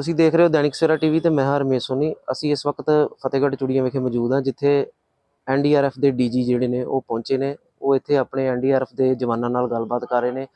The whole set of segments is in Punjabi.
ਤੁਸੀਂ ਦੇਖ ਰਹੇ ਹੋ ਦੈਨਿਕ ਸਵੇਰਾ ਟੀਵੀ ਤੇ ਮੈਂ ਹਾਂ ਰਮੇਸ਼ ਸੋਨੀ। ਅਸੀਂ ਇਸ ਵਕਤ ਫਤਿਹਗੜ੍ਹ ਚੂੜੀਆਂ ਵਿਖੇ ਮੌਜੂਦ ਹਾਂ, ਜਿੱਥੇ ਐਨਡੀਆਰਐਫ ਦੇ ਡੀਜੀ ਜਿਹੜੇ ਨੇ ਉਹ ਪਹੁੰਚੇ ਨੇ। ਉਹ ਇੱਥੇ ਆਪਣੇ ਐਨਡੀਆਰਐਫ ਦੇ ਜਵਾਨਾਂ ਨਾਲ ਗੱਲਬਾਤ ਕਰ ਰਹੇ ਨੇ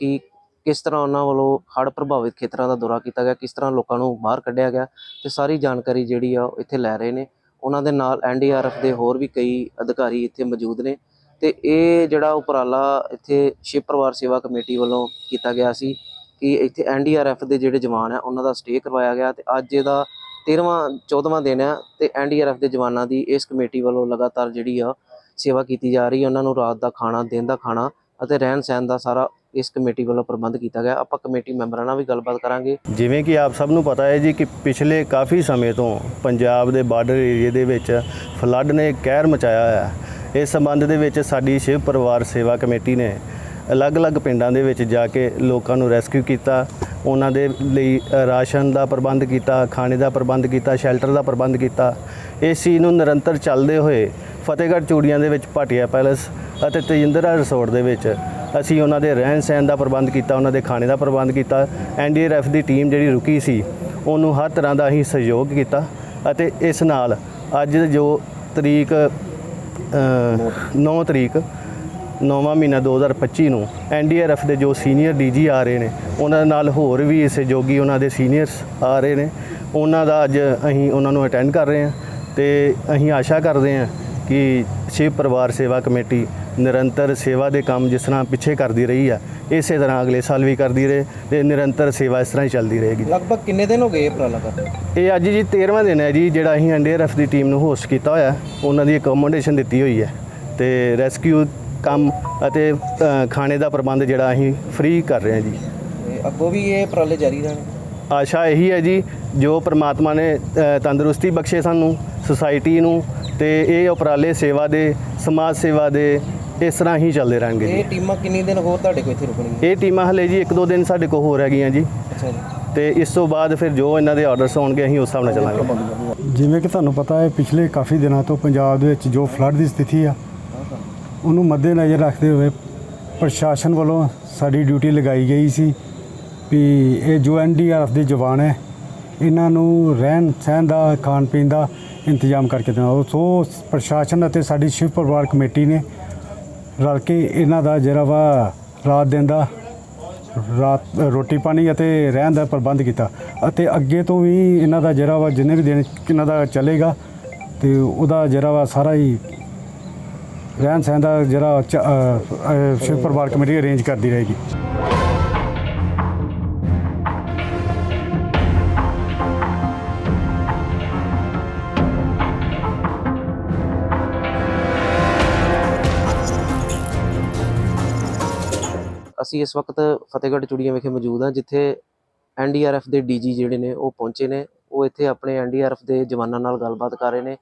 ਕਿ ਕਿਸ ਤਰ੍ਹਾਂ ਉਹਨਾਂ ਵੱਲੋਂ ਹੜ੍ਹ ਪ੍ਰਭਾਵਿਤ ਖੇਤਰਾਂ ਦਾ ਦੌਰਾ ਕੀਤਾ ਗਿਆ, ਕਿਸ ਤਰ੍ਹਾਂ ਲੋਕਾਂ ਨੂੰ ਬਾਹਰ ਕੱਢਿਆ ਗਿਆ ਤੇ ਸਾਰੀ ਜਾਣਕਾਰੀ ਜਿਹੜੀ ਆ ਉਹ ਇੱਥੇ ਲੈ ਰਹੇ ਨੇ। ਉਹਨਾਂ ਦੇ ਨਾਲ ਐਨਡੀਆਰਐਫ ਦੇ ਹੋਰ ਵੀ ਕਈ ਅਧਿਕਾਰੀ ਇੱਥੇ ਮੌਜੂਦ ਨੇ ਤੇ ਇਹ ਜਿਹੜਾ ਉਪਰਾਲਾ ਇੱਥੇ ਸ਼ਿਵ ਪਰਿਵਾਰ ਸੇਵਾ ਕਮੇਟੀ ਵੱਲੋਂ ਕੀਤਾ ਗਿਆ ਸੀ ਕਿ ਇੱਥੇ ਐਨਡੀਆਰਐਫ ਦੇ ਜਿਹੜੇ ਜਵਾਨ ਆ, ਉਹਨਾਂ ਦਾ ਸਟੇ ਕਰਵਾਇਆ ਗਿਆ ਤੇ ਅੱਜ ਇਹਦਾ 13ਵਾਂ 14ਵਾਂ ਦਿਨ ਆ ਤੇ ਐਨਡੀਆਰਐਫ ਦੇ ਜਵਾਨਾਂ ਦੀ ਇਸ ਕਮੇਟੀ ਵੱਲੋਂ ਲਗਾਤਾਰ ਜਿਹੜੀ ਆ ਸੇਵਾ ਕੀਤੀ ਜਾ ਰਹੀ ਹੈ। ਉਹਨਾਂ ਨੂੰ ਰਾਤ ਦਾ ਖਾਣਾ, ਦਿਨ ਦਾ ਖਾਣਾ ਅਤੇ ਰਹਿਣ ਸਹਿਣ ਦਾ ਸਾਰਾ ਇਸ ਕਮੇਟੀ ਵੱਲੋਂ ਪ੍ਰਬੰਧ ਕੀਤਾ ਗਿਆ। ਆਪਾਂ ਕਮੇਟੀ ਮੈਂਬਰਾਂ ਨਾਲ ਵੀ ਗੱਲਬਾਤ ਕਰਾਂਗੇ। ਜਿਵੇਂ ਕਿ ਆਪ ਸਭ ਨੂੰ ਪਤਾ ਹੈ ਜੀ ਕਿ ਪਿਛਲੇ ਕਾਫੀ ਸਮੇਂ ਤੋਂ ਪੰਜਾਬ ਦੇ ਬਾਰਡਰ ਏਰੀਏ ਦੇ ਵਿੱਚ ਫਲੱਡ ਨੇ ਕਹਿਰ ਮਚਾਇਆ ਹੈ। ਇਸ ਸੰਬੰਧ ਦੇ ਵਿੱਚ ਸਾਡੀ ਸ਼ਿਵ ਪਰਿਵਾਰ ਸੇਵਾ ਕਮੇਟੀ ਨੇ ਅਲੱਗ-ਅਲੱਗ ਪਿੰਡਾਂ ਦੇ ਵਿੱਚ ਜਾ ਕੇ ਲੋਕਾਂ ਨੂੰ ਰੈਸਕਿਊ ਕੀਤਾ, ਉਹਨਾਂ ਦੇ ਲਈ ਰਾਸ਼ਨ ਦਾ ਪ੍ਰਬੰਧ ਕੀਤਾ, ਖਾਣੇ ਦਾ ਪ੍ਰਬੰਧ ਕੀਤਾ, ਸ਼ੈਲਟਰ ਦਾ ਪ੍ਰਬੰਧ ਕੀਤਾ। ਇਸ ਚੀਜ਼ ਨੂੰ ਨਿਰੰਤਰ ਚੱਲਦੇ ਹੋਏ ਫਤਿਹਗੜ੍ਹ ਚੂੜੀਆਂ ਦੇ ਵਿੱਚ ਭਾਟੀਆ ਪੈਲਸ ਅਤੇ ਤੇਜਿੰਦਰਾ ਰਿਸੋਰਟ ਦੇ ਵਿੱਚ ਅਸੀਂ ਉਹਨਾਂ ਦੇ ਰਹਿਣ ਸਹਿਣ ਦਾ ਪ੍ਰਬੰਧ ਕੀਤਾ, ਉਹਨਾਂ ਦੇ ਖਾਣੇ ਦਾ ਪ੍ਰਬੰਧ ਕੀਤਾ। ਐਨਡੀਆਰਐਫ ਦੀ ਟੀਮ ਜਿਹੜੀ ਰੁਕੀ ਸੀ, ਉਹਨੂੰ ਹਰ ਤਰ੍ਹਾਂ ਦਾ ਅਸੀਂ ਸਹਿਯੋਗ ਕੀਤਾ ਅਤੇ ਇਸ ਨਾਲ ਅੱਜ ਜੋ ਤਰੀਕ 9 ਤਰੀਕ ਨੌਵਾਂ ਮਹੀਨਾ 2025 ਨੂੰ ਐਨਡੀਆਰਐਫ ਦੇ ਜੋ ਸੀਨੀਅਰ ਡੀਜੀ ਆ ਰਹੇ ਨੇ ਉਹਨਾਂ ਨਾਲ ਹੋਰ ਵੀ ਸਹਿਯੋਗੀ ਉਹਨਾਂ ਦੇ ਸੀਨੀਅਰਸ ਆ ਰਹੇ ਨੇ। ਉਹਨਾਂ ਦਾ ਅੱਜ ਅਸੀਂ ਉਹਨਾਂ ਨੂੰ ਅਟੈਂਡ ਕਰ ਰਹੇ ਹਾਂ ਤੇ ਅਸੀਂ ਆਸ਼ਾ ਕਰਦੇ ਹਾਂ ਕਿ ਸ਼ਿਵ ਪਰਿਵਾਰ ਸੇਵਾ ਕਮੇਟੀ ਨਿਰੰਤਰ ਸੇਵਾ ਦੇ ਕੰਮ ਜਿਸ ਤਰ੍ਹਾਂ ਪਿੱਛੇ ਕਰਦੀ ਰਹੀ ਆ ਇਸੇ ਤਰ੍ਹਾਂ ਅਗਲੇ ਸਾਲ ਵੀ ਕਰਦੀ ਰਹੇ ਤੇ ਨਿਰੰਤਰ ਸੇਵਾ ਇਸ ਤਰ੍ਹਾਂ ਹੀ ਚੱਲਦੀ ਰਹੇਗੀ। ਲਗਭਗ ਕਿੰਨੇ ਦਿਨ ਹੋ ਗਏ ਇਹ ਉਪਰਾਲਾ ਕਰਦੇ ਇਹ ਅੱਜ ਜੀ 13ਵਾਂ ਦਿਨ ਹੈ ਜੀ ਜਿਹੜਾ ਅਸੀਂ ਐਨਡੀਆਰਐਫ ਦੀ ਟੀਮ ਨੂੰ ਹੋਸਟ ਕੀਤਾ ਹੋਇਆ। ਉਹਨਾਂ ਦੀ ਅਕੋਮੋਡੇਸ਼ਨ ਦਿੱਤੀ ਹੋਈ ਹੈ ਤੇ ਰੈਸਕਿਊ ਕੰਮ ਅਤੇ ਖਾਣੇ ਦਾ ਪ੍ਰਬੰਧ ਜਿਹੜਾ ਅਸੀਂ ਫ੍ਰੀ ਕਰ ਰਹੇ ਹਾਂ ਜੀ। ਅੱਗੋਂ ਵੀ ਇਹ ਉਪਰਾਲੇ ਜਾਰੀ ਰਹਿਣ ਆਸ਼ਾ ਇਹੀ ਹੈ ਜੀ ਜੋ ਪ੍ਰਮਾਤਮਾ ਨੇ ਤੰਦਰੁਸਤੀ ਬਖਸ਼ੇ ਸਾਨੂੰ ਸੁਸਾਇਟੀ ਨੂੰ ਤੇ ਇਹ ਉਪਰਾਲੇ ਸੇਵਾ ਦੇ ਸਮਾਜ ਸੇਵਾ ਦੇ ਇਸ ਤਰ੍ਹਾਂ ਹੀ ਚੱਲਦੇ ਰਹਿਣਗੇ ਇਹ ਟੀਮਾਂ ਕਿੰਨੇ ਦਿਨ ਹੋਰ ਤੁਹਾਡੇ ਕੋਲ ਇੱਥੇ ਰੁਕਣਗੀਆਂ? ਇਹ ਟੀਮਾਂ ਹਲੇ ਜੀ ਇੱਕ ਦੋ ਦਿਨ ਸਾਡੇ ਕੋਲ ਹੋ ਰਹਿ ਗਈਆਂ ਜੀ। ਅੱਛਾ ਜੀ। ਤੇ ਇਸ ਤੋਂ ਬਾਅਦ ਫਿਰ ਜੋ ਇਹਨਾਂ ਦੇ ਆਰਡਰਸ ਹੋਣਗੇ ਅਸੀਂ ਉਸ ਹਿਸਾਬ ਨਾਲ ਚੱਲਾਂਗੇ। ਜਿਵੇਂ ਕਿ ਤੁਹਾਨੂੰ ਪਤਾ ਹੈ ਪਿਛਲੇ ਕਾਫੀ ਦਿਨਾਂ ਤੋਂ ਪੰਜਾਬ ਦੇ ਵਿੱਚ ਜੋ ਫਲੱਡ ਦੀ ਸਥਿਤੀ ਆ ਉਹਨੂੰ ਮੱਦੇਨਜ਼ਰ ਰੱਖਦੇ ਹੋਏ ਪ੍ਰਸ਼ਾਸਨ ਵੱਲੋਂ ਸਾਡੀ ਡਿਊਟੀ ਲਗਾਈ ਗਈ ਸੀ ਵੀ ਇਹ ਜੋ ਐਨਡੀਆਰਐਫ ਦੇ ਜਵਾਨ ਹੈ, ਇਹਨਾਂ ਨੂੰ ਰਹਿਣ, ਸਹਿਣ ਦਾ, ਖਾਣ ਪੀਣ ਦਾ ਇੰਤਜ਼ਾਮ ਕਰਕੇ ਦੇਣਾ। ਸੋ ਪ੍ਰਸ਼ਾਸਨ ਅਤੇ ਸਾਡੀ ਸ਼ਿਵ ਪਰਿਵਾਰ ਕਮੇਟੀ ਨੇ ਰਲ ਕੇ ਇਹਨਾਂ ਦਾ ਜਿਹੜਾ ਵਾ ਰਾਤ ਦਿਨ ਦਾ ਰਾਤ, ਰੋਟੀ ਪਾਣੀ ਅਤੇ ਰਹਿਣ ਦਾ ਪ੍ਰਬੰਧ ਕੀਤਾ ਅਤੇ ਅੱਗੇ ਤੋਂ ਵੀ ਇਹਨਾਂ ਦਾ ਜਿਹੜਾ ਵਾ ਜਿੰਨੇ ਵੀ ਦਿਨ ਇਹਨਾਂ ਦਾ ਚੱਲੇਗਾ ਤੇ ਉਹਦਾ ਜਿਹੜਾ ਵਾ ਸਾਰਾ ਹੀ ਰਹਿਣ ਸਹਿਣ ਦਾ ਜਿਹੜਾ ਚ- ਅ, ਅ, ਸ਼ਿਵ ਪਰਿਵਾਰ ਕਮੇਟੀ ਅਰੇਂਜ ਕਰਦੀ ਰਹੇਗੀ। ਅਸੀਂ ਇਸ ਵਕਤ ਫਤਿਹਗੜ੍ਹ ਚੂੜੀਆਂ ਵਿਖੇ ਮੌਜੂਦ ਹਾਂ ਜਿੱਥੇ ਐਨਡੀਆਰਐਫ ਦੇ ਡੀਜੀ ਜਿਹੜੇ ਨੇ ਉਹ ਪਹੁੰਚੇ ਨੇ। ਉਹ ਇੱਥੇ ਆਪਣੇ ਐਨਡੀਆਰਐਫ ਦੇ ਜਵਾਨਾਂ ਨਾਲ ਗੱਲਬਾਤ ਕਰ ਰਹੇ ਨੇ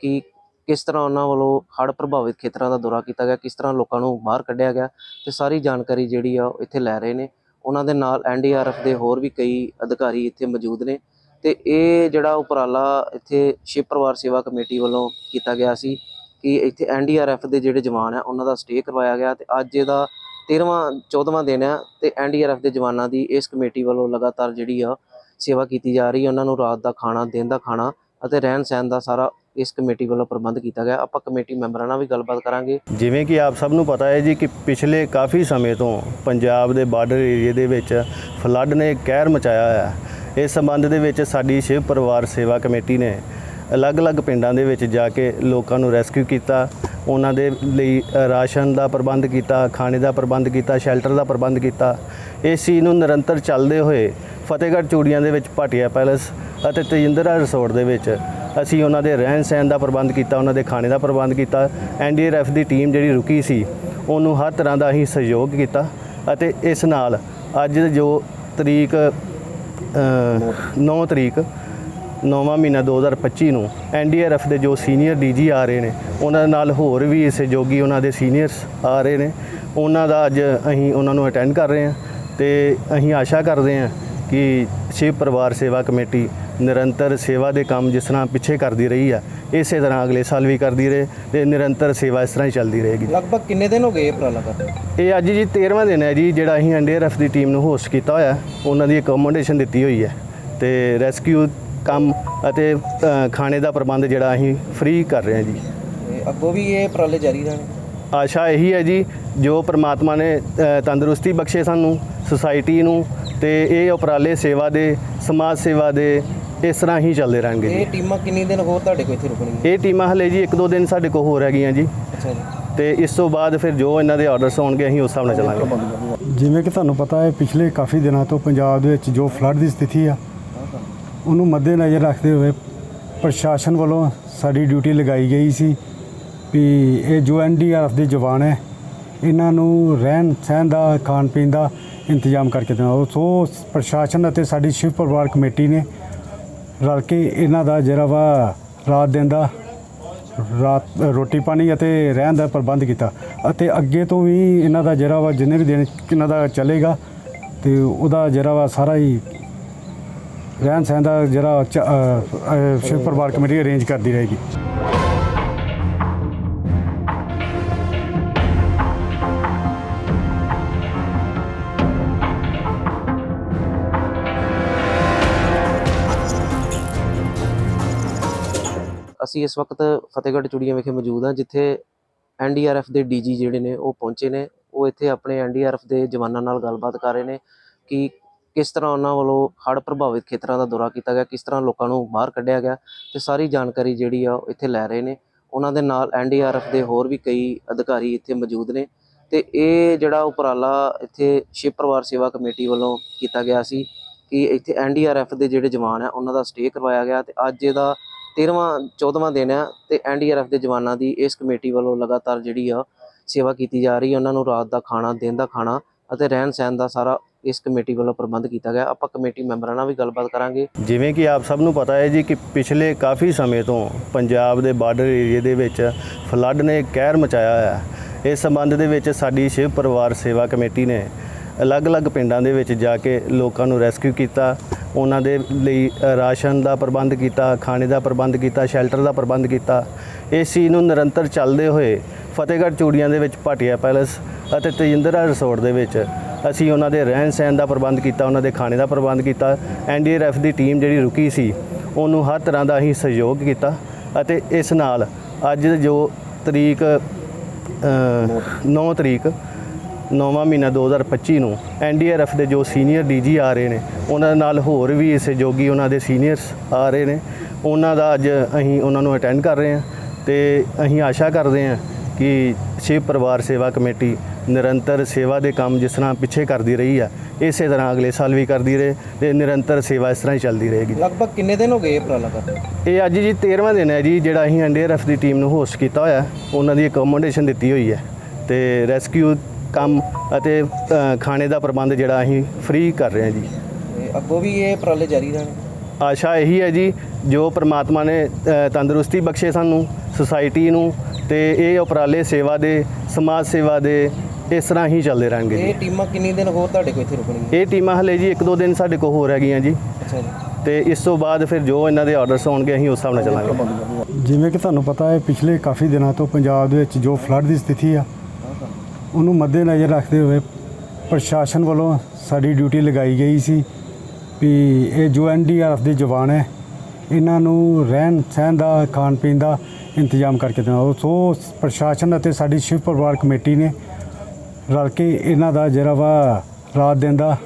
ਕਿ ਕਿਸ ਤਰ੍ਹਾਂ ਉਹਨਾਂ ਵੱਲੋਂ ਹੜ੍ਹ ਪ੍ਰਭਾਵਿਤ ਖੇਤਰਾਂ ਦਾ ਦੌਰਾ ਕੀਤਾ ਗਿਆ, ਕਿਸ ਤਰ੍ਹਾਂ ਲੋਕਾਂ ਨੂੰ ਬਾਹਰ ਕੱਢਿਆ ਗਿਆ ਤੇ ਸਾਰੀ ਜਾਣਕਾਰੀ ਜਿਹੜੀ ਆ ਉਹ ਇੱਥੇ ਲੈ ਰਹੇ ਨੇ। ਉਹਨਾਂ ਦੇ ਨਾਲ ਐਨਡੀਆਰਐਫ ਦੇ ਹੋਰ ਵੀ ਕਈ ਅਧਿਕਾਰੀ ਇੱਥੇ ਮੌਜੂਦ ਨੇ ਤੇ ਇਹ ਜਿਹੜਾ ਉਪਰਾਲਾ ਇੱਥੇ ਸ਼ਿਵ ਪਰਿਵਾਰ ਸੇਵਾ ਕਮੇਟੀ ਵੱਲੋਂ ਕੀਤਾ ਗਿਆ ਸੀ ਕਿ ਇੱਥੇ ਐਨਡੀਆਰਐਫ ਦੇ ਜਿਹੜੇ ਜਵਾਨ ਆ, ਉਹਨਾਂ ਦਾ ਸਟੇ ਕਰਵਾਇਆ ਗਿਆ ਤੇ ਅੱਜ ਇਹਦਾ 13ਵਾਂ 14ਵਾਂ ਦਿਨ ਆ ਤੇ ਐਨਡੀਆਰਐਫ ਦੇ ਜਵਾਨਾਂ ਦੀ ਇਸ ਕਮੇਟੀ ਵੱਲੋਂ ਲਗਾਤਾਰ ਜਿਹੜੀ ਆ ਸੇਵਾ ਕੀਤੀ ਜਾ ਰਹੀ ਹੈ। ਉਹਨਾਂ ਨੂੰ ਰਾਤ ਦਾ ਖਾਣਾ, ਦਿਨ ਦਾ ਖਾਣਾ ਅਤੇ ਰਹਿਣ ਸਹਿਣ ਦਾ ਸਾਰਾ ਇਸ ਕਮੇਟੀ ਵੱਲੋਂ ਪ੍ਰਬੰਧ ਕੀਤਾ ਗਿਆ। ਆਪਾਂ ਕਮੇਟੀ ਮੈਂਬਰਾਂ ਨਾਲ ਵੀ ਗੱਲਬਾਤ ਕਰਾਂਗੇ। ਜਿਵੇਂ ਕਿ ਆਪ ਸਭ ਨੂੰ ਪਤਾ ਹੈ ਜੀ ਕਿ ਪਿਛਲੇ ਕਾਫੀ ਸਮੇਂ ਤੋਂ ਪੰਜਾਬ ਦੇ ਬਾਰਡਰ ਏਰੀਏ ਦੇ ਵਿੱਚ ਫਲੱਡ ਨੇ ਕਹਿਰ ਮਚਾਇਆ ਹੋਇਆ ਹੈ। ਇਸ ਸੰਬੰਧ ਦੇ ਵਿੱਚ ਸਾਡੀ ਸ਼ਿਵ ਪਰਿਵਾਰ ਸੇਵਾ ਕਮੇਟੀ ਨੇ ਅਲੱਗ-ਅਲੱਗ ਪਿੰਡਾਂ ਦੇ ਵਿੱਚ ਜਾ ਕੇ ਲੋਕਾਂ ਨੂੰ ਰੈਸਕਿਊ ਕੀਤਾ। ਉਹਨਾਂ ਦੇ ਲਈ ਰਾਸ਼ਨ ਦਾ ਪ੍ਰਬੰਧ ਕੀਤਾ, ਖਾਣੇ ਦਾ ਪ੍ਰਬੰਧ ਕੀਤਾ, ਸ਼ੈਲਟਰ ਦਾ ਪ੍ਰਬੰਧ ਕੀਤਾ। ਇਸ ਚੀਜ਼ ਨੂੰ ਨਿਰੰਤਰ ਚੱਲਦੇ ਹੋਏ ਫਤਿਹਗੜ੍ਹ ਚੂੜੀਆਂ ਦੇ ਵਿੱਚ ਭਾਟੀਆ ਪੈਲਸ ਅਤੇ ਤੇਜਿੰਦਰਾ ਰਿਸੋਰਟ ਦੇ ਵਿੱਚ ਅਸੀਂ ਉਹਨਾਂ ਦੇ ਰਹਿਣ ਸਹਿਣ ਦਾ ਪ੍ਰਬੰਧ ਕੀਤਾ, ਉਹਨਾਂ ਦੇ ਖਾਣੇ ਦਾ ਪ੍ਰਬੰਧ ਕੀਤਾ ਐਨਡੀਆਰਐਫ ਦੀ ਟੀਮ ਜਿਹੜੀ ਰੁਕੀ ਸੀ, ਉਹਨੂੰ ਹਰ ਤਰ੍ਹਾਂ ਦਾ ਅਸੀਂ ਸਹਿਯੋਗ ਕੀਤਾ ਅਤੇ ਇਸ ਨਾਲ ਅੱਜ ਜੋ ਤਰੀਕ 9 ਤਰੀਕ, ਨੌਵਾਂ ਮਹੀਨਾ 2025 ਨੂੰ ਐਨਡੀਆਰਐਫ ਦੇ ਜੋ ਸੀਨੀਅਰ ਡੀਜੀ ਆ ਰਹੇ ਨੇ, ਉਹਨਾਂ ਦੇ ਨਾਲ ਹੋਰ ਵੀ ਸਹਿਯੋਗੀ ਉਹਨਾਂ ਦੇ ਸੀਨੀਅਰਸ ਆ ਰਹੇ ਨੇ, ਉਹਨਾਂ ਦਾ ਅੱਜ ਅਸੀਂ ਉਹਨਾਂ ਨੂੰ ਅਟੈਂਡ ਕਰ ਰਹੇ ਹਾਂ ਤੇ ਅਸੀਂ ਆਸ਼ਾ ਕਰਦੇ ਹਾਂ ਕਿ ਸ਼ਿਵ ਪਰਿਵਾਰ ਸੇਵਾ ਕਮੇਟੀ ਨਿਰੰਤਰ ਸੇਵਾ ਦੇ ਕੰਮ ਜਿਸ ਤਰ੍ਹਾਂ ਪਿੱਛੇ ਕਰਦੀ ਰਹੀ ਆ ਇਸੇ ਤਰ੍ਹਾਂ ਅਗਲੇ ਸਾਲ ਵੀ ਕਰਦੀ ਰਹੇ ਤੇ ਨਿਰੰਤਰ ਸੇਵਾ ਇਸ ਤਰ੍ਹਾਂ ਹੀ ਚੱਲਦੀ ਰਹੇਗੀ। ਲਗਭਗ ਕਿੰਨੇ ਦਿਨ ਹੋ ਗਏ ਇਹ ਉਪਰਾਲਾ ਕਰਦੇ ਇਹ ਅੱਜ ਜੀ 13ਵਾਂ ਦਿਨ ਹੈ ਜੀ ਜਿਹੜਾ ਅਸੀਂ ਐਨਡੀਆਰਐਫ ਦੀ ਟੀਮ ਨੂੰ ਹੋਸਟ ਕੀਤਾ ਹੋਇਆ ਹੈ। ਉਹਨਾਂ ਦੀ ਅਕੋਮੋਡੇਸ਼ਨ ਦਿੱਤੀ ਹੋਈ ਹੈ ਤੇ ਰੈਸਕਿਊ ਕੰਮ ਅਤੇ ਖਾਣੇ ਦਾ ਪ੍ਰਬੰਧ ਜਿਹੜਾ ਅਸੀਂ ਫ੍ਰੀ ਕਰ ਰਹੇ ਹਾਂ ਜੀ। ਅੱਗੋਂ ਵੀ ਇਹ ਉਪਰਾਲੇ ਜਾਰੀ ਰਹਿਣਗੇ ਆਸ਼ਾ ਇਹੀ ਹੈ ਜੀ ਜੋ ਪ੍ਰਮਾਤਮਾ ਨੇ ਤੰਦਰੁਸਤੀ ਬਖਸ਼ੇ ਸਾਨੂੰ ਸੁਸਾਇਟੀ ਨੂੰ ਤੇ ਇਹ ਉਪਰਾਲੇ ਸੇਵਾ ਦੇ ਸਮਾਜ ਸੇਵਾ ਦੇ ਇਸ ਤਰ੍ਹਾਂ ਹੀ ਚੱਲਦੇ ਰਹਿਣਗੇ ਇਹ ਜੀ ਟੀਮਾਂ ਕਿੰਨੇ ਦਿਨ ਹੋਰ ਤੁਹਾਡੇ ਕੋਲ ਇੱਥੇ ਰੁਕਣਗੀਆਂ? ਇਹ ਟੀਮਾਂ ਹਲੇ ਜੀ ਇੱਕ ਦੋ ਦਿਨ ਸਾਡੇ ਕੋਲ ਹੋਰ ਹੈਗੀਆਂ ਜੀ। ਅੱਛਾ ਜੀ। ਤੇ ਇਸ ਤੋਂ ਬਾਅਦ ਫਿਰ ਜੋ ਇਹਨਾਂ ਦੇ ਆਰਡਰਸ ਹੋਣਗੇ ਅਸੀਂ ਉਸ ਹਿਸਾਬ ਨਾਲ ਚੱਲਾਂਗੇ। ਜਿਵੇਂ ਕਿ ਤੁਹਾਨੂੰ ਪਤਾ ਹੈ ਪਿਛਲੇ ਕਾਫੀ ਦਿਨਾਂ ਤੋਂ ਪੰਜਾਬ ਦੇ ਵਿੱਚ ਜੋ ਫਲੱਡ ਦੀ ਸਥਿਤੀ ਆ ਉਹਨੂੰ ਮੱਦੇਨਜ਼ਰ ਰੱਖਦੇ ਹੋਏ ਪ੍ਰਸ਼ਾਸਨ ਵੱਲੋਂ ਸਾਡੀ ਡਿਊਟੀ ਲਗਾਈ ਗਈ ਸੀ ਵੀ ਇਹ ਜੋ ਐਨਡੀਆਰਐਫ ਦੇ ਜਵਾਨ ਹੈ ਇਹਨਾਂ ਨੂੰ ਰਹਿਣ ਸਹਿਣ ਦਾ ਖਾਣ ਪੀਣ ਦਾ ਇੰਤਜ਼ਾਮ ਕਰਕੇ ਦੇਣਾ। ਉਹ ਸੋ ਪ੍ਰਸ਼ਾਸਨ ਅਤੇ ਸਾਡੀ ਸ਼ਿਵ ਪਰਿਵਾਰ ਕਮੇਟੀ ਨੇ ਰਲ ਕੇ ਇਹਨਾਂ ਦਾ ਜਿਹੜਾ ਵਾ ਰਾਤ ਦਿਨ ਦਾ ਰਾਤ, ਰੋਟੀ ਪਾਣੀ ਅਤੇ ਰਹਿਣ ਦਾ ਪ੍ਰਬੰਧ ਕੀਤਾ। ਅਤੇ ਅੱਗੇ ਤੋਂ ਵੀ ਇਹਨਾਂ ਦਾ ਜਿਹੜਾ ਵਾ ਜਿੰਨੇ ਵੀ ਦਿਨ ਇਹਨਾਂ ਦਾ ਚੱਲੇਗਾ ਤੇ ਉਹਦਾ ਜਿਹੜਾ ਵਾ ਸਾਰਾ ਹੀ ਰਹਿਣ ਸਹਿਣ ਦਾ ਜਿਹੜਾ ਚ- ਸ਼ਿਵ ਪਰਿਵਾਰ ਕਮੇਟੀ ਅਰੇਂਜ ਕਰਦੀ ਰਹੇਗੀ। ਅਸੀਂ ਇਸ ਵਕਤ ਫਤਿਹਗੜ੍ਹ ਚੂੜੀਆਂ ਵਿਖੇ ਮੌਜੂਦ ਹਾਂ, ਜਿੱਥੇ ਐਨਡੀਆਰਐਫ ਦੇ ਡੀਜੀ ਜਿਹੜੇ ਨੇ ਉਹ ਪਹੁੰਚੇ ਨੇ। ਉਹ ਇੱਥੇ ਆਪਣੇ ਐਨਡੀਆਰਐਫ ਦੇ ਜਵਾਨਾਂ ਨਾਲ ਗੱਲਬਾਤ ਕਰ ਰਹੇ ਨੇ ਕਿ ਕਿਸ ਤਰ੍ਹਾਂ ਉਹਨਾਂ ਵੱਲੋਂ ਹੜ੍ਹ ਪ੍ਰਭਾਵਿਤ ਖੇਤਰਾਂ ਦਾ ਦੌਰਾ ਕੀਤਾ ਗਿਆ, ਕਿਸ ਤਰ੍ਹਾਂ ਲੋਕਾਂ ਨੂੰ ਬਾਹਰ ਕੱਢਿਆ ਗਿਆ ਤੇ ਸਾਰੀ ਜਾਣਕਾਰੀ ਜਿਹੜੀ ਆ ਉਹ ਇੱਥੇ ਲੈ ਰਹੇ ਨੇ। ਉਹਨਾਂ ਦੇ ਨਾਲ ਐਨਡੀਆਰਐਫ ਦੇ ਹੋਰ ਵੀ ਕਈ ਅਧਿਕਾਰੀ ਇੱਥੇ ਮੌਜੂਦ ਨੇ ਤੇ ਇਹ ਜਿਹੜਾ ਉਪਰਾਲਾ ਇੱਥੇ ਸ਼ਿਵ ਪਰਿਵਾਰ ਸੇਵਾ ਕਮੇਟੀ ਵੱਲੋਂ ਕੀਤਾ ਗਿਆ ਸੀ ਕਿ ਇੱਥੇ ਐਨਡੀਆਰਐਫ ਦੇ ਜਿਹੜੇ ਜਵਾਨ ਆ, ਉਹਨਾਂ ਦਾ ਸਟੇ ਕਰਵਾਇਆ ਗਿਆ ਤੇ ਅੱਜ ਇਹਦਾ 13ਵਾਂ 14ਵਾਂ ਦਿਨ ਆ ਤੇ ਐਨਡੀਆਰਐਫ ਦੇ ਜਵਾਨਾਂ ਦੀ ਇਸ ਕਮੇਟੀ ਵੱਲੋਂ ਲਗਾਤਾਰ ਜਿਹੜੀ ਆ ਸੇਵਾ ਕੀਤੀ ਜਾ ਰਹੀ ਹੈ। ਉਹਨਾਂ ਨੂੰ ਰਾਤ ਦਾ ਖਾਣਾ, ਦਿਨ ਦਾ ਖਾਣਾ ਅਤੇ ਰਹਿਣ ਸਹਿਣ ਦਾ ਸਾਰਾ ਇਸ ਕਮੇਟੀ ਵੱਲੋਂ ਪ੍ਰਬੰਧ ਕੀਤਾ ਗਿਆ। ਆਪਾਂ ਕਮੇਟੀ ਮੈਂਬਰਾਂ ਨਾਲ ਵੀ ਗੱਲਬਾਤ ਕਰਾਂਗੇ। ਜਿਵੇਂ ਕਿ ਆਪ ਸਭ ਨੂੰ ਪਤਾ ਹੈ ਜੀ ਕਿ ਪਿਛਲੇ ਕਾਫੀ ਸਮੇਂ ਤੋਂ ਪੰਜਾਬ ਦੇ ਬਾਰਡਰ ਏਰੀਏ ਦੇ ਵਿੱਚ ਫਲੱਡ ਨੇ ਕਹਿਰ ਮਚਾਇਆ ਹੈ। ਇਸ ਸੰਬੰਧ ਦੇ ਵਿੱਚ ਸਾਡੀ ਸ਼ਿਵ ਪਰਿਵਾਰ ਸੇਵਾ ਕਮੇਟੀ ਨੇ ਅਲੱਗ-ਅਲੱਗ ਪਿੰਡਾਂ ਦੇ ਵਿੱਚ ਜਾ ਕੇ ਲੋਕਾਂ ਨੂੰ ਰੈਸਕਿਊ ਕੀਤਾ ਉਹਨਾਂ ਦੇ ਲਈ ਰਾਸ਼ਨ ਦਾ ਪ੍ਰਬੰਧ ਕੀਤਾ, ਖਾਣੇ ਦਾ ਪ੍ਰਬੰਧ ਕੀਤਾ, ਸ਼ੈਲਟਰ ਦਾ ਪ੍ਰਬੰਧ ਕੀਤਾ। ਇਸ ਚੀਜ਼ ਨੂੰ ਨਿਰੰਤਰ ਚੱਲਦੇ ਹੋਏ ਫਤਿਹਗੜ੍ਹ ਚੂੜੀਆਂ ਦੇ ਵਿੱਚ ਭਾਟੀਆ ਪੈਲਸ ਅਤੇ ਤੇਜਿੰਦਰਾ ਰਿਸੋਰਟ ਦੇ ਵਿੱਚ ਅਸੀਂ ਉਹਨਾਂ ਦੇ ਰਹਿਣ ਸਹਿਣ ਦਾ ਪ੍ਰਬੰਧ ਕੀਤਾ, ਉਹਨਾਂ ਦੇ ਖਾਣੇ ਦਾ ਪ੍ਰਬੰਧ ਕੀਤਾ। ਐਨਡੀਆਰਐਫ ਦੀ ਟੀਮ ਜਿਹੜੀ ਰੁਕੀ ਸੀ, ਉਹਨੂੰ ਹਰ ਤਰ੍ਹਾਂ ਦਾ ਅਸੀਂ ਸਹਿਯੋਗ ਕੀਤਾ ਅਤੇ ਇਸ ਨਾਲ ਅੱਜ ਜੋ ਤਰੀਕ 9 ਤਰੀਕ ਨੌਵਾਂ ਮਹੀਨਾ 2025 ਨੂੰ ਐਨਡੀਆਰਐਫ ਦੇ ਜੋ ਸੀਨੀਅਰ ਡੀਜੀ ਆ ਰਹੇ ਨੇ ਉਹਨਾਂ ਦੇ ਨਾਲ ਹੋਰ ਵੀ ਸਹਿਯੋਗੀ ਉਹਨਾਂ ਦੇ ਸੀਨੀਅਰਸ ਆ ਰਹੇ ਨੇ ਉਹਨਾਂ ਦਾ ਅੱਜ ਅਸੀਂ ਉਹਨਾਂ ਨੂੰ ਅਟੈਂਡ ਕਰ ਰਹੇ ਹਾਂ ਤੇ ਅਸੀਂ ਆਸ਼ਾ ਕਰਦੇ ਹਾਂ ਕਿ ਸ਼ਿਵ ਪਰਿਵਾਰ ਸੇਵਾ ਕਮੇਟੀ ਨਿਰੰਤਰ ਸੇਵਾ ਦੇ ਕੰਮ ਜਿਸ ਤਰ੍ਹਾਂ ਪਿੱਛੇ ਕਰਦੀ ਰਹੀ ਆ ਇਸੇ ਤਰ੍ਹਾਂ ਅਗਲੇ ਸਾਲ ਵੀ ਕਰਦੀ ਰਹੇ ਤੇ ਨਿਰੰਤਰ ਸੇਵਾ ਇਸ ਤਰ੍ਹਾਂ ਹੀ ਚੱਲਦੀ ਰਹੇਗੀ ਲਗਭਗ ਕਿੰਨੇ ਦਿਨ ਹੋ ਗਏ ਇਹ ਉਪਰਾਲਾ ਕਰਦੇ ਇਹ ਅੱਜ ਜੀ 13ਵਾਂ ਦਿਨ ਹੈ ਜੀ ਜਿਹੜਾ ਅਸੀਂ ਐਨਡੀਆਰਐਫ ਦੀ ਟੀਮ ਨੂੰ ਹੋਸਟ ਕੀਤਾ ਹੋਇਆ। ਉਹਨਾਂ ਦੀ ਅਕੋਮੋਡੇਸ਼ਨ ਦਿੱਤੀ ਹੋਈ ਹੈ ਤੇ ਰੈਸਕਿਊ ਕੰਮ ਅਤੇ ਖਾਣੇ ਦਾ ਪ੍ਰਬੰਧ ਜਿਹੜਾ ਅਸੀਂ ਫ੍ਰੀ ਕਰ ਰਹੇ ਹਾਂ ਜੀ। ਅੱਗੋਂ ਵੀ ਇਹ ਉਪਰਾਲੇ ਜਾਰੀ ਰਹਿਣਗੇ ਆਸ਼ਾ ਇਹੀ ਹੈ ਜੀ ਜੋ ਪ੍ਰਮਾਤਮਾ ਨੇ ਤੰਦਰੁਸਤੀ ਬਖਸ਼ੇ ਸਾਨੂੰ ਸੁਸਾਇਟੀ ਨੂੰ ਤੇ ਇਹ ਉਪਰਾਲੇ ਸੇਵਾ ਦੇ ਸਮਾਜ ਸੇਵਾ ਦੇ ਇਸ ਤਰ੍ਹਾਂ ਹੀ ਚੱਲਦੇ ਰਹਿਣਗੇ ਇਹ ਟੀਮਾਂ ਕਿੰਨੀ ਦਿਨ ਹੋਰ ਤੁਹਾਡੇ ਕੋਲ ਇੱਥੇ ਰੁਕਣਗੀਆਂ? ਇਹ ਟੀਮਾਂ ਹਲੇ ਜੀ ਇੱਕ ਦੋ ਦਿਨ ਸਾਡੇ ਕੋਲ ਹੋਰ ਹੈਗੀਆਂ ਜੀ। ਅੱਛਾ ਜੀ। ਤੇ ਇਸ ਤੋਂ ਬਾਅਦ ਫਿਰ ਜੋ ਇਹਨਾਂ ਦੇ ਆਰਡਰਸ ਆਉਣਗੇ ਅਸੀਂ ਉਸ ਹਿਸਾਬ ਨਾਲ ਚੱਲਾਂਗੇ। ਜਿਵੇਂ ਕਿ ਤੁਹਾਨੂੰ ਪਤਾ ਹੈ ਪਿਛਲੇ ਕਾਫੀ ਦਿਨਾਂ ਤੋਂ ਪੰਜਾਬ ਦੇ ਵਿੱਚ ਜੋ ਫਲੱਡ ਦੀ ਸਥਿਤੀ ਆ ਉਹਨੂੰ ਮੱਦੇਨਜ਼ਰ ਰੱਖਦੇ ਹੋਏ ਪ੍ਰਸ਼ਾਸਨ ਵੱਲੋਂ ਸਾਡੀ ਡਿਊਟੀ ਲਗਾਈ ਗਈ ਸੀ ਵੀ ਇਹ ਜੋ ਐਨਡੀਆਰਐਫ ਦੇ ਜਵਾਨ ਹੈ, ਇਹਨਾਂ ਨੂੰ ਰਹਿਣ ਸਹਿਣ ਦਾ, ਖਾਣ ਪੀਣ ਦਾ ਇੰਤਜ਼ਾਮ ਕਰਕੇ ਦੇਣਾ। ਸੋ ਪ੍ਰਸ਼ਾਸਨ ਅਤੇ ਸਾਡੀ ਸ਼ਿਵ ਪਰਿਵਾਰ ਕਮੇਟੀ ਨੇ ਰਲ ਕੇ ਇਹਨਾਂ ਦਾ ਜਿਹੜਾ ਵਾ ਰਾਤ ਦਿਨ ਦਾ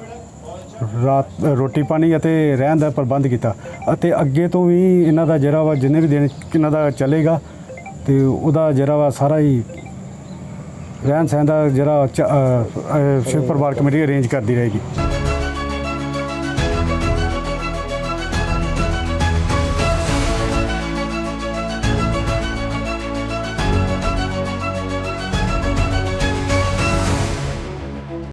ਰਾਤ ਰੋਟੀ ਪਾਣੀ ਅਤੇ ਰਹਿਣ ਦਾ ਪ੍ਰਬੰਧ ਕੀਤਾ ਅਤੇ ਅੱਗੇ ਤੋਂ ਵੀ ਇਹਨਾਂ ਦਾ ਜਿਹੜਾ ਵਾ ਜਿੰਨੇ ਵੀ ਦਿਨ ਇਹਨਾਂ ਦਾ ਚੱਲੇਗਾ ਤੇ ਉਹਦਾ ਜਿਹੜਾ ਵਾ ਸਾਰਾ ਹੀ ਰਹਿਣ ਸਹਿਣ ਦਾ ਜਿਹੜਾ ਚ- ਅ, ਅ, ਸ਼ਿਵ ਪਰਿਵਾਰ ਕਮੇਟੀ ਅਰੇਂਜ ਕਰਦੀ ਰਹੇਗੀ।